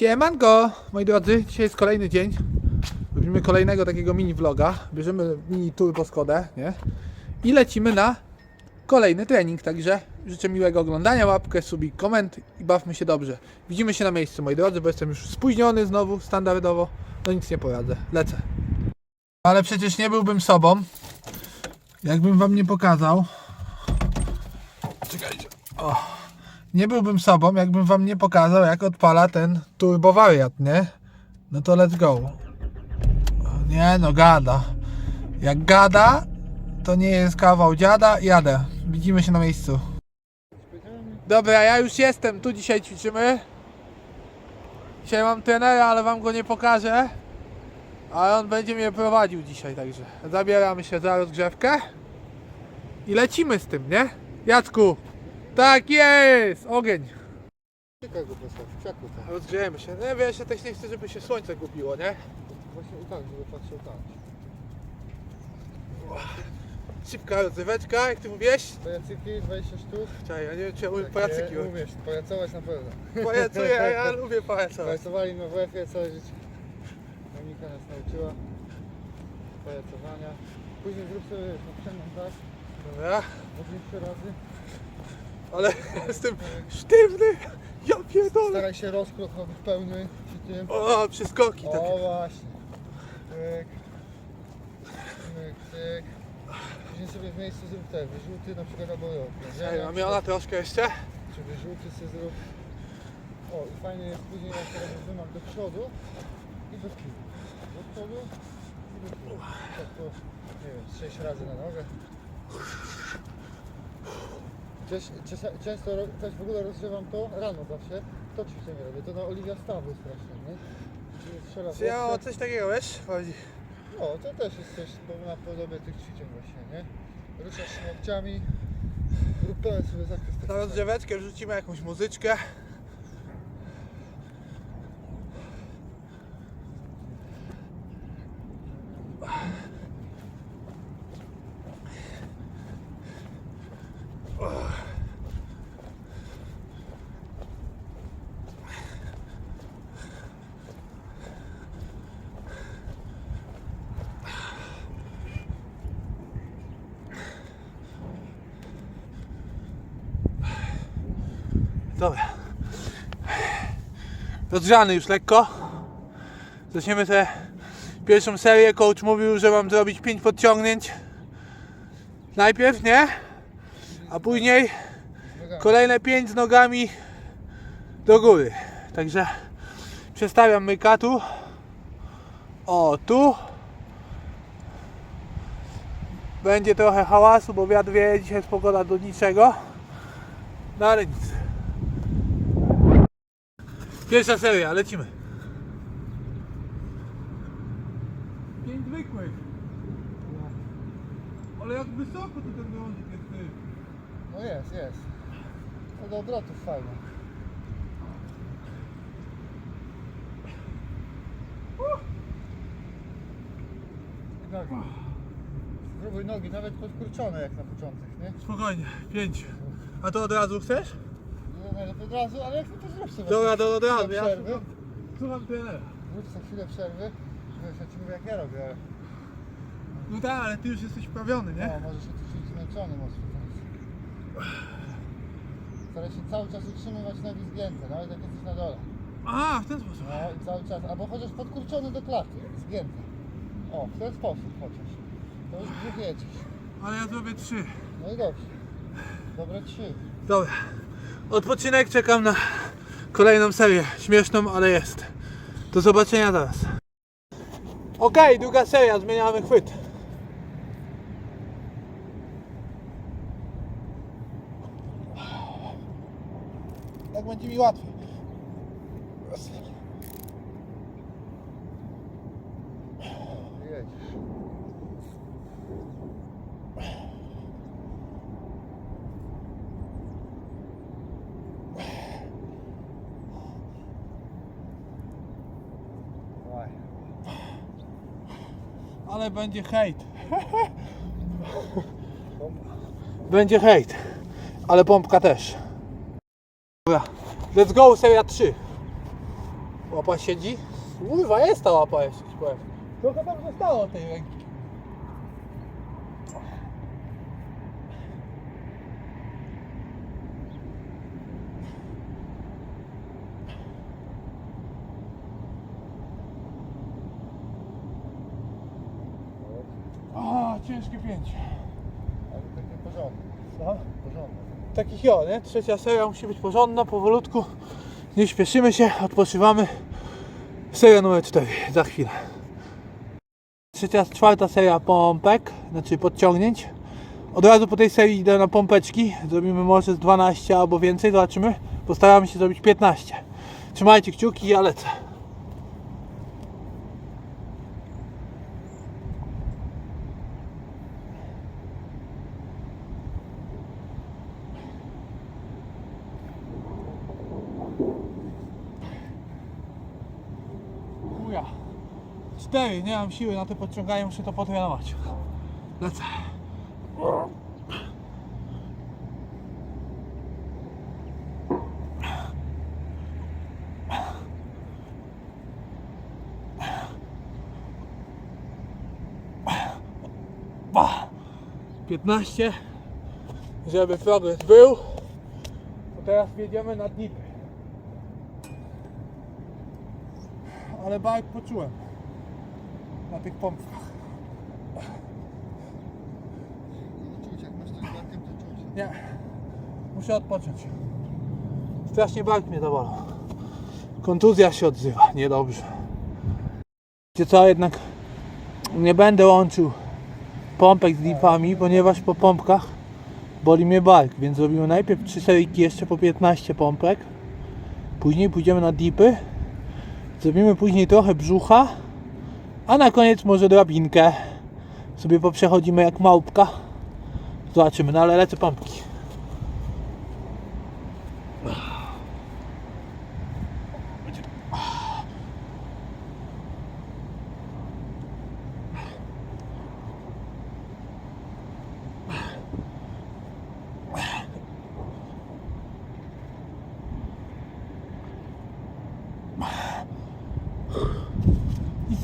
Siemanko, moi drodzy, dzisiaj jest kolejny dzień. Robimy kolejnego takiego mini vloga. Bierzemy mini turbo Skodę, nie? I lecimy na kolejny trening, także życzę miłego oglądania, łapkę, subik, koment i bawmy się dobrze. Widzimy się na miejscu, moi drodzy, bo jestem już spóźniony znowu, standardowo. No nic nie poradzę, lecę. Ale przecież nie byłbym sobą, jakbym wam nie pokazał. Czekajcie. O. Nie byłbym sobą, jakbym wam nie pokazał, jak odpala ten turbowariat, nie? No to let's go. Nie no, gada. Jak gada, to nie jest kawał dziada. Jadę. Widzimy się na miejscu. Dobra, ja już jestem. Tu dzisiaj ćwiczymy. Dzisiaj mam trenera, ale wam go nie pokażę. Ale on będzie mnie prowadził dzisiaj, także zabieramy się za rozgrzewkę. I lecimy z tym, nie? Jacku, tak jest! Ogień! Czekaj go postaw, krzaku tam. Rozgrzejemy się. No wiesz, ja też nie chcę, żeby się słońce gubiło, nie? Właśnie i tak, żeby patrzył tam. Szybka rozryweczka, jak ty mówiłeś? Pajacyki, 20 sztuk. Czekaj, ja nie wiem, czy ja umiem Takie pajacyki. Umiesz, pajacować na pewno. Pajacuję, ja lubię pajacować. Pajacowali na WF-ie całe życie. Monika nas nauczyła pajacowania. Później zrób sobie wiesz, na przemian tak, Dobra, trzy razy. Ale jestem sztywny. Ja pierdolę. Staraj się rozkrok robić pełny przy tym. O, przeskoki O takie. właśnie. Tyk. Tyk, tyk. Później sobie w miejscu zrób te wyrzuty na przykład albo ją. Ej, Mam ona troszkę jeszcze? Czy wyrzuty sobie zrób. O i fajnie jest później jak teraz wymach do przodu i do tyłu. Do przodu i do tyłu. Tak to, nie wiem, z 6 razy na nogę. Często, też w ogóle rozgrzewam to rano zawsze. To ćwiczenie robię. To na Oliwia Stawu strasznie, nie? Ja o coś takiego, wiesz? Chodzi. No, to też jest coś bo na podobie tych ćwiczeń właśnie, nie? Ruszasz łokciami, rób pełen sobie zakres. Na rozgrzeweczkę wrzucimy jakąś muzyczkę. Dobra. Rozgrzany już lekko. Zaczniemy tę pierwszą serię. Coach mówił, że mam zrobić 5 podciągnięć. Najpierw, nie? A później kolejne 5 z nogami do góry. Także przestawiam myka tu. O, tu. Będzie trochę hałasu, bo wiatr wieje, dzisiaj jest pogoda do niczego. No ale nic. Pierwsza seria, lecimy. Pięć zwykłych. Ale jak wysoko to ten drążek jest ty. No jest, jest. No do obrotów fajnie. Nogi. Spróbuj nogi, nawet podkurczone jak na początek, nie? Spokojnie, pięć. A to od razu chcesz? Od razu, ale jak to zrób sobie. Dobra, to od razu. Ja przerwy. słucham, trenera. Zrób sobie chwilę przerwy. Wiesz, ja ci mówię jak ja robię, ale No tak, ale ty już jesteś wprawiony, nie? no, możesz się tu czuć zmęczony mocno teraz. Staraj się cały czas utrzymywać nogi zgięte, nawet jak jesteś na dole. A, w ten sposób. No i cały czas, albo chociaż podkurczony do klaty, zgięty. O, w ten sposób chociaż. To już brzuch jedziesz. Ale ja zrobię trzy. No i dobrze. Dobre trzy. Dobra. Odpoczynek, czekam na kolejną serię. Śmieszną, ale jest. Do zobaczenia zaraz. Okej, druga seria, zmieniamy chwyt. Tak będzie mi łatwiej. Jedziesz. Dawaj. Ale będzie hejt. Będzie hejt. Ale pompka też. Dobra. Let's go, seria 3. Łapa siedzi? Kurwa, jest ta łapa jeszcze, ci powiem. Trochę tam zostało tej ręki. O, ciężkie pięcie. Ale takie porządne. No. Porządne. Takich jo, nie? Trzecia seria musi być porządna, powolutku. Nie śpieszymy się, odpoczywamy. Seria numer 4, za chwilę. Trzecia, czwarta seria pompek, znaczy podciągnięć. Od razu po tej serii idę na pompeczki. Zrobimy może z 12 albo więcej, zobaczymy. Postaramy się zrobić 15. Trzymajcie kciuki, ja lecę. 4, nie mam siły na to podciąganie, muszę to potrenować. Lecę. Piętnaście, żeby progres był. To teraz jedziemy na dnipy. Ale bajk poczułem na tych pompkach. Czuć jak masz coś tym, to czuć. Nie, muszę odpocząć. Strasznie bark mnie zabolał. Kontuzja się odzywa, niedobrze. Wiecie co, jednak nie będę łączył pompek z dipami, ponieważ po pompkach boli mnie bark, więc zrobimy najpierw 3 seryjki jeszcze po 15 pompek. Później pójdziemy na dipy. Zrobimy później trochę brzucha, a na koniec może drabinkę. Sobie poprzechodzimy jak małpka. Zobaczymy, no ale lecę pompki.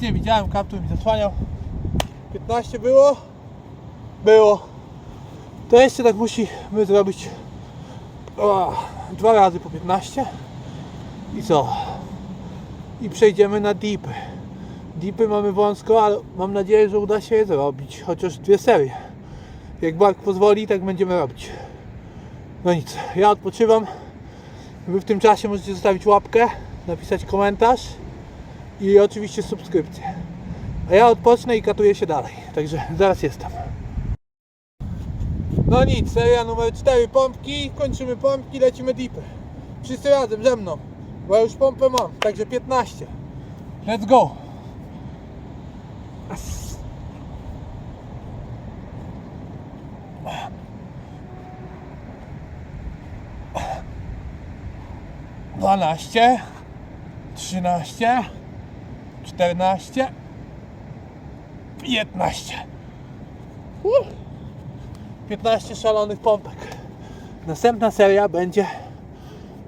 Nic nie widziałem, kaptur mi zasłaniał. 15 było? Było. To jeszcze tak musimy zrobić o, dwa razy po 15 i co? I przejdziemy na dipy. Dipy mamy wąsko, ale mam nadzieję, że uda się je zrobić. Chociaż dwie serie. Jak bark pozwoli, tak będziemy robić. No nic, ja odpoczywam. Wy w tym czasie możecie zostawić łapkę, napisać komentarz i oczywiście subskrypcję. A ja odpocznę i katuję się dalej. Także zaraz jestem. No nic, seria numer 4 pompki, kończymy pompki, lecimy dipy. Wszyscy razem ze mną, bo ja już pompę mam, także 15. Let's go! Dwanaście, trzynaście, czternaście, piętnaście. Uh. 15 szalonych pompek. Następna seria będzie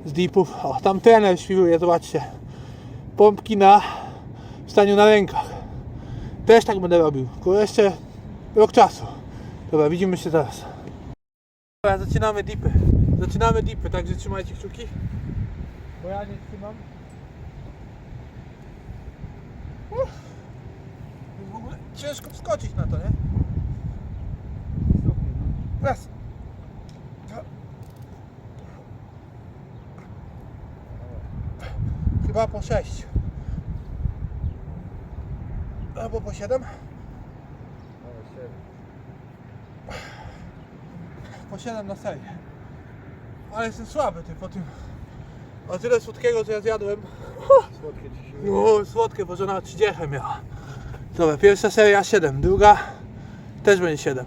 z dipów. O, tam trener świruje, zobaczcie. Pompki na staniu na rękach. Też tak będę robił. Tylko jeszcze rok czasu. Dobra, widzimy się zaraz. Dobra, zaczynamy dipy. Zaczynamy dipy, także trzymajcie kciuki. Bo ja nie trzymam. Uff. Jest w ogóle ciężko wskoczyć na to, nie? Raz. Dwa. Chyba po 6. Albo po 7. Ale się. Po 7 na serię. Ale jestem słaby ty po tym. O tyle słodkiego co ja zjadłem. Słodkie No, słodkie, bo żona 30 miała. Dobra, pierwsza seria 7, druga też będzie 7.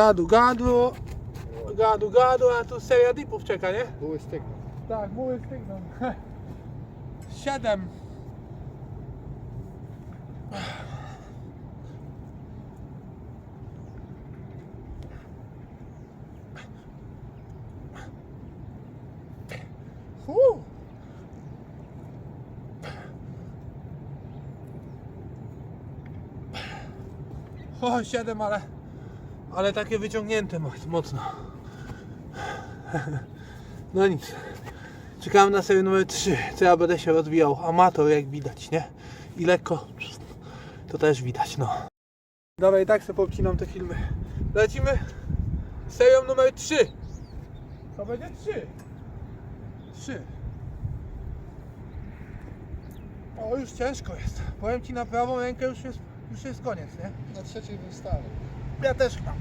Gadu, gadu, gadu, gadu, a tu seria dipów czeka, nie? Były stygną. Tak, muły stygną. 7. O, 7, ale... Ale takie wyciągnięte moc- mocno. No nic. Czekam na serię numer 3, co ja będę się rozwijał. Amator, jak widać, nie? I lekko... To też widać, no. Dobra, i tak sobie poobcinam te filmy. Lecimy serią numer 3. To będzie 3. 3. O, już ciężko jest. Powiem ci na prawą rękę już jest, już jest koniec, nie? Na trzeciej bym stanął. Ja też chyba.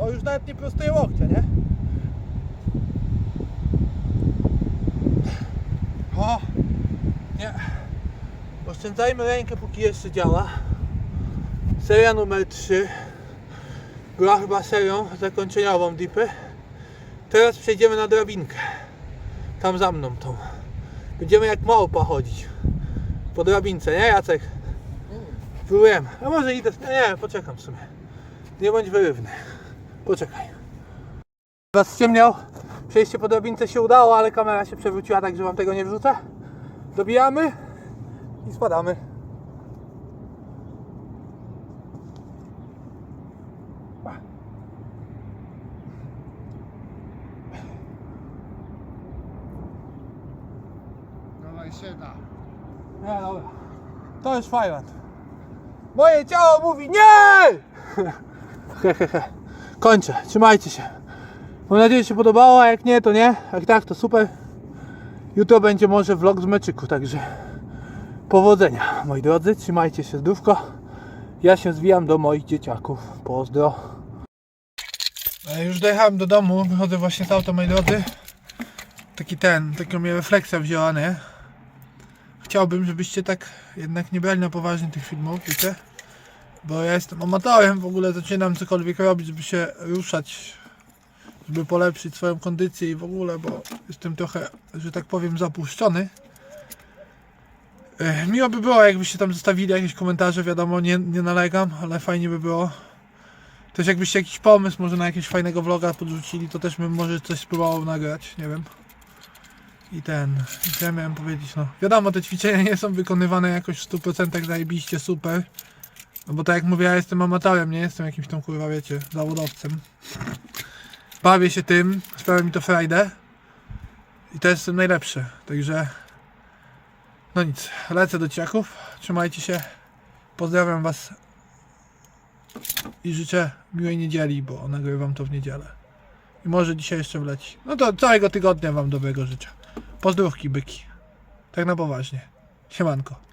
O, już nawet nie prostuję łokcia, nie? O! Nie. Oszczędzajmy rękę, póki jeszcze działa. Seria numer 3 była chyba serią zakończeniową dipy. Teraz przejdziemy na drabinkę. Tam za mną tą. Będziemy jak małpa chodzić. Po drabince, nie Jacek? Próbujemy. A może idę. Nie, poczekam w sumie. Nie bądź wyrywny. Poczekaj. Was ściemniał. Przejście po drabince się udało, ale kamera się przewróciła, także wam tego nie wrzucę. Dobijamy i spadamy. Się da. Nie, dobra. To jest Fajland. Moje ciało mówi nie! Kończę. Trzymajcie się. Mam nadzieję, że się podobało, a jak nie, to nie. Jak tak, to super. Jutro będzie może vlog z meczyku, także powodzenia, moi drodzy. Trzymajcie się zdrówko. Ja się zwijam do moich dzieciaków. Pozdro. E, Już dojechałem do domu, wychodzę właśnie z auta, moi drodzy. Taki ten, taką mnie refleksja wzięła, nie? Chciałbym, żebyście tak jednak nie brali na poważnie tych filmów, wiecie? Bo ja jestem amatorem, w ogóle zaczynam cokolwiek robić, żeby się ruszać, żeby polepszyć swoją kondycję i w ogóle, bo jestem trochę, że tak powiem, zapuszczony. Ech, Miło by było, jakbyście tam zostawili jakieś komentarze, wiadomo, nie, nie nalegam, ale fajnie by było. Też jakbyście jakiś pomysł może na jakiegoś fajnego vloga podrzucili, to też bym może coś spróbował nagrać, nie wiem. I ten, co ja miałem powiedzieć, no. Wiadomo, te ćwiczenia nie są wykonywane jakoś w 100% zajebiście super. No bo tak jak mówię, ja jestem amatorem, nie jestem jakimś tam kurwa, wiecie, zawodowcem. Bawię się tym, sprawia mi to frajdę. I to jest najlepsze, także... No nic, lecę do ciaków, trzymajcie się, pozdrawiam was i życzę miłej niedzieli, bo nagrywam to w niedzielę. I może dzisiaj jeszcze wleci. No to całego tygodnia wam dobrego życzę. Pozdrówki byki. Tak na poważnie. Siemanko.